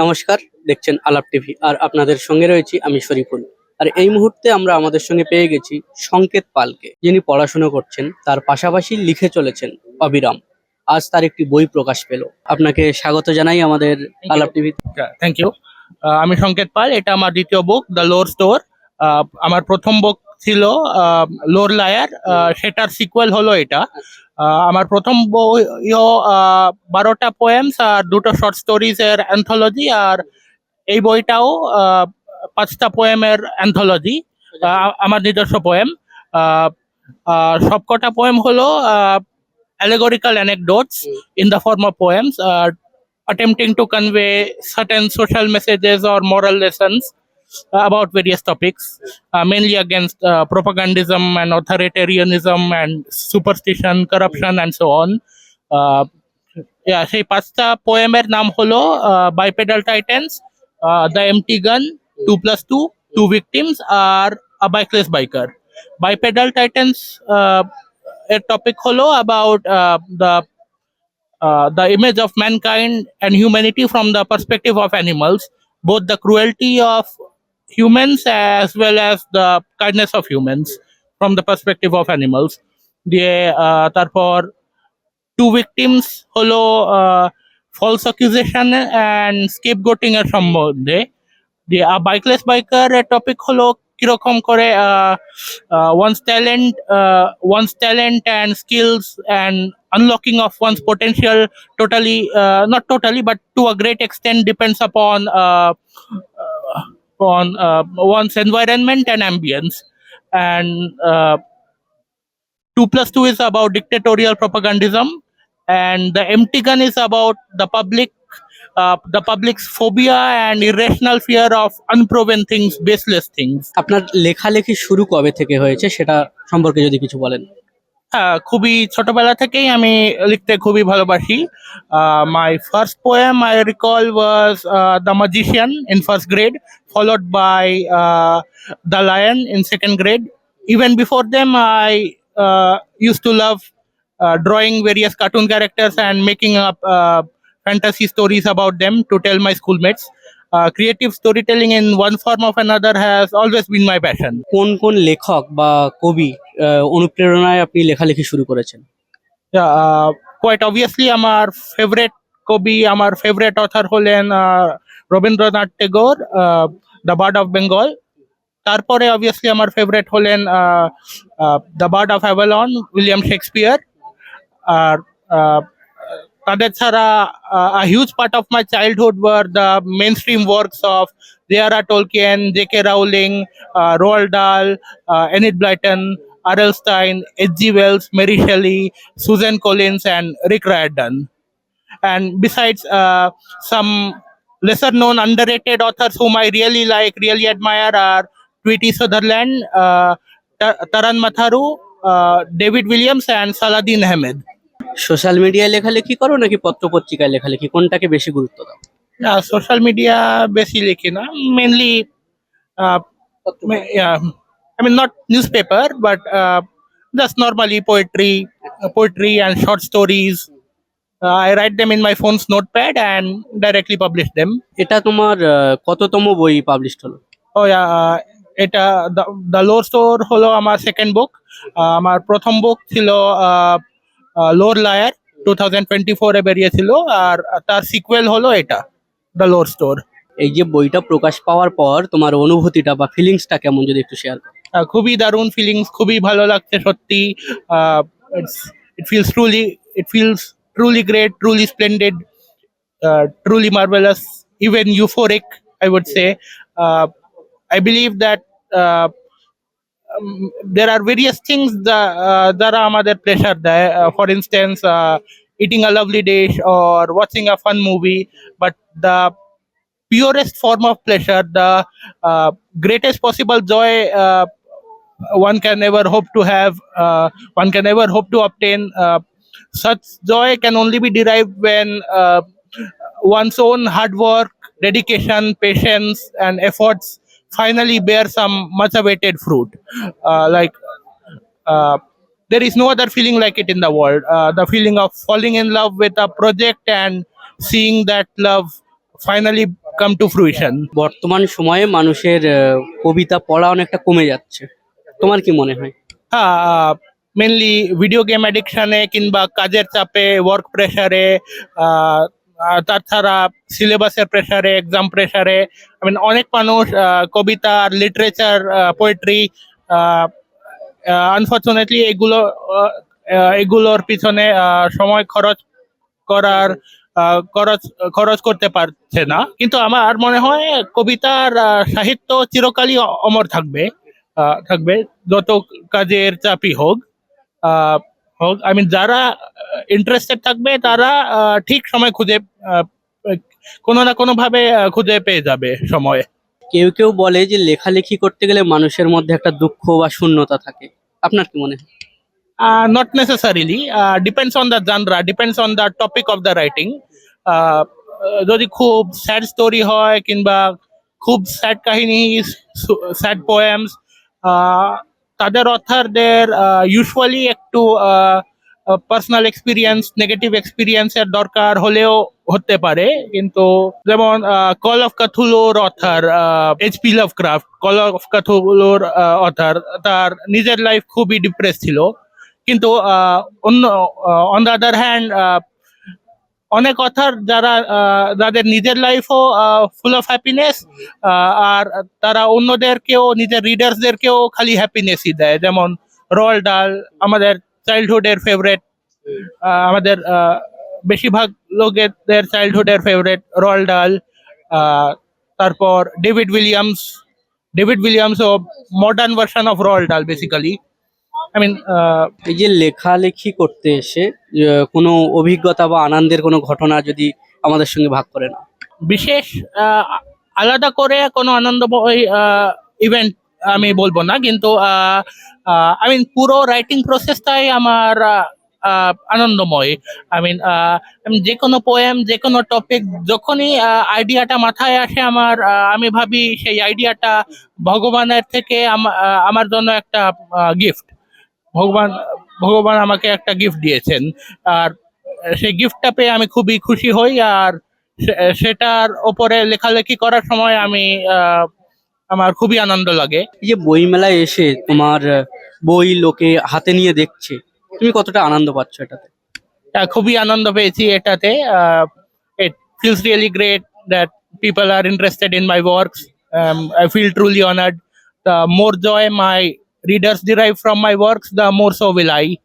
নমস্কার দেখছেন আলাপ টিভি। আর আপনাদের সঙ্গে রয়েছি আমি শরীফুল। আর এই মুহূর্তে আমরা আমাদের সঙ্গে পেয়ে গেছি সংকেত পালকে যিনি পড়াশোনা করছেন। তার পাশাপাশি লিখে চলেছেন অবিরাম। আজ তার একটি বই প্রকাশ পেল। আপনাকে স্বাগত জানাই আমাদের আলাপ টিভি থ্যাংক ইউ আমি সংকেত পাল এটা আমার দ্বিতীয় বুক দ্য লোর স্টোর আমার প্রথম বুক ছিল লোর লায়ার সেটার সিকুয়েল হলো এটা। আমার প্রথম বই বারোটা পোয়েমস আর দুটো শর্ট স্টোরিজ এর অ্যান্থোলজি আর এই বইটাও পাঁচটা পোয়েমের অ্যান্থোলজি আমার নিজস্ব পোয়েম সবকটা পোয়েম হলো অ্যালেগোরিক্যাল অ্যানেকডোটস in the form of poems uh, attempting to convey certain social messages or moral lessons about various topics uh, mainly against uh, propagandism and authoritarianism and superstition corruption and so on uh, yeah সেই পাঁচটা পোয়েমের নাম হলো bipedal titans the empty gun two plus two two victims R a বাইকলেস biker bipedal titans এর topic হলো about the uh, the image of mankind and humanity from the perspective of animals, both the cruelty of humans as well as the kindness of humans from the perspective of animals. দিয়ে আহ, তারপর two victims হলো false accusation and scapegoating এর সম্বন্ধে দিয়ে বাইকলেস biker topic হলো কিরকম করে one's talent one's talent and skills and unlocking of one's potential totally uh, not totally but to a great extent depends upon uh, uh, on uh, one's environment and ambience and uh, 2 plus 2 is about dictatorial propagandism and the empty gun is about the public uh, the public's phobia and irrational fear of unproven things baseless things আপনার লেখালেখি শুরু কবে থেকে হয়েছে সেটা সম্পর্কে যদি কিছু বলেন হ্যাঁ খুবই ছোটবেলা থেকেই আমি লিখতে খুবই ভালোবাসি। My first poem I recall was the magician in first grade followed by the lion in second grade even before them I use to love drawing various cartoon characters and making up fantasy stories about them to tell my schoolmates creative story telling in one form of another has always been my passion কোন কোন লেখক বা কবি অনুপ্রেরণায় আপনি লেখালেখি শুরু করেছেন Yeah, uh, quite আমার ফেভারেট কবি আমার ফেভারেট অথার হলেন Rabindranath Tagore the bard of Bengal তারপরে অবভিয়াসলি আমার ফেভারেট হলেন the bard of Avalon William Shakespeare আর তাদের ছাড়া a huge part of my childhood were the mainstream works of J.R.R. Tolkien, J.K. J K Rowling Roald Dahl Enid Blyton, R.L. Stein, H.G. Wells, Mary Shelley, Susan Collins, and Rick Riordan. And besides, uh, some lesser known, underrated authors whom I really like, really admire are Tweety Sutherland, uh, Ta- Taran Matharu, uh, David Williams, and Saladin Ahmed. Social মিডিয়ায় লেখালেখি করো নাকি পত্র পত্রিকায় লেখালেখি কোনটাকে বেশি গুরুত্ব দাও Yeah, social media বেশি লিখি না mainly uh, yeah, I mean not newspaper but uh, just normally poetry, uh, poetry and short stories. Uh, I write them in my phone's notepad and directly publish them. এটা তোমার আহ, কততম বই publish হলো Oh yeah, uh, এটা the, the Lore Store হলো আমার second book আমার প্রথম বুক ছিল lore liar two thousand twenty ফোরে বেরিয়েছিল আর তার সিকুয়েল হলো এটা দ্য লোর স্টোর এই যে বইটা প্রকাশ পাওয়ার পর তোমার অনুভূতিটা বা ফিলিংসটা কেমন যদি একটু শেয়ার করো খুবই দারুণ ফিলিংস খুবই ভালো লাগছে সত্যি it feels truly it feels truly great truly splendid truly marvellous even euphoric I would say I believe that there are various things that uh, যারা আমাদের প্রেশার দেয় for instance eating a lovely dish or watching a fun movie but the purest form of pleasure the uh, greatest possible joy uh, One can ever hope to have, uh, one can ever hope to obtain. Uh, such joy can only be derived when uh, one's own hard work, dedication, patience, and efforts finally bear some much awaited fruit. Uh, like uh, there is no other feeling like it in the world. Uh, the feeling of falling in love with a project and seeing that love finally come to fruition. বর্তমান সময়ে মানুষের কবিতা পড়া অনেকটা কমে যাচ্ছে তোমার কি মনে হয়? হ্যাঁ মেনলি ভিডিও গেম অ্যাডিকশনে কিংবা কাজের চাপে ওয়ার্ক প্রেশারে তাছাড়া সিলেবাসের প্রেশারে এক্সাম প্রেশারে আই মিন অনেক মানুষ কবিতা লিটারেচার পোয়েট্রি আনফর্চুনেটলি এগুলো এগুলোর পিছনে সময় খরচ করার খরচ খরচ করতে পারছে না। কিন্তু আমার মনে হয় কবিতার সাহিত্য চিরকালই অমর থাকবে। থাকবে। যত কাজের চাপই হোক হোক আই মিন যারা ইন্টারেস্টেড থাকবে তারা ঠিক সময় খুঁজে কোনো না কোনো ভাবে খুঁজে পেয়ে যাবে সময়। কেউ কেউ বলে যে লেখালেখি করতে গেলে মানুষের মধ্যে একটা দুঃখ বা শূন্যতা থাকে। আপনার কি মনে হয়? depends on the genre, depends on the topic of the writing. Uh, uh, যদি খুব স্যাড স্টোরি হয় কিংবা খুব স্যাড কাহিনী স্যাড পোয়েমস তাদের অথারদের ইউজুয়ালি একটু পার্সোনাল এক্সপিরিয়েন্স নেগেটিভ এক্সপিরিয়েন্সের দরকার হলেও হতে পারে। কিন্তু যেমন call of কাথুলোর author H P Lovecraft call of কাথুলোর author তার নিজের লাইফ খুবই ডিপ্রেস ছিল। কিন্তু অন্য অন দ্য আদার হ্যান্ড অনেক অথার যারা যাদের নিজের লাইফও ফুল অফ হ্যাপিনেস আর তারা অন্যদেরকেও, নিজের রিডার্সদেরকেও খালি হ্যাপিনেসই দেয়। যেমন রল ডাল, আমাদের চাইল্ডহুডের ফেভারেট আমাদের বেশিরভাগ লোকেদের চাইল্ডহুডের ফেভারেট রল ডাল তারপর David Williams David Williams O modern version of Roald Dahl basically I মিন এই যে লেখালেখি করতে এসে কোনো অভিজ্ঞতা বা আনন্দের কোনো ঘটনা যদি আমাদের সঙ্গে ভাগ করে না বিশেষ আলাদা করে কোনো আনন্দময় ইভেন্ট আমি বলব না কিন্তু আই মিন পুরো রাইটিং প্রসেসটাই আমার আনন্দময়। আই মিন যে কোনো পোয়েম যে কোনো টপিক যখনই আইডিয়াটা মাথায় আসে আমার আমি ভাবি সেই আইডিয়াটা ভগবানের থেকে আমা- আমার জন্য একটা গিফট ভগবান ভগবান আমাকে একটা গিফট দিয়েছেন। আর সেই গিফটটা পেয়ে আমি খুবই খুশি হই আর সেটার ওপরে লেখালেখি করার সময় আমি আমার খুবই আনন্দ লাগে। এই যে বই মেলায় এসে তোমার বই লোকে হাতে নিয়ে দেখছে তুমি কতটা আনন্দ পাচ্ছ এটাতে? খুবই আনন্দ পেয়েছি এটাতে it feels really great that people are interested in my works I feel truly honoured more joy my readers derive from my works, the more so will I.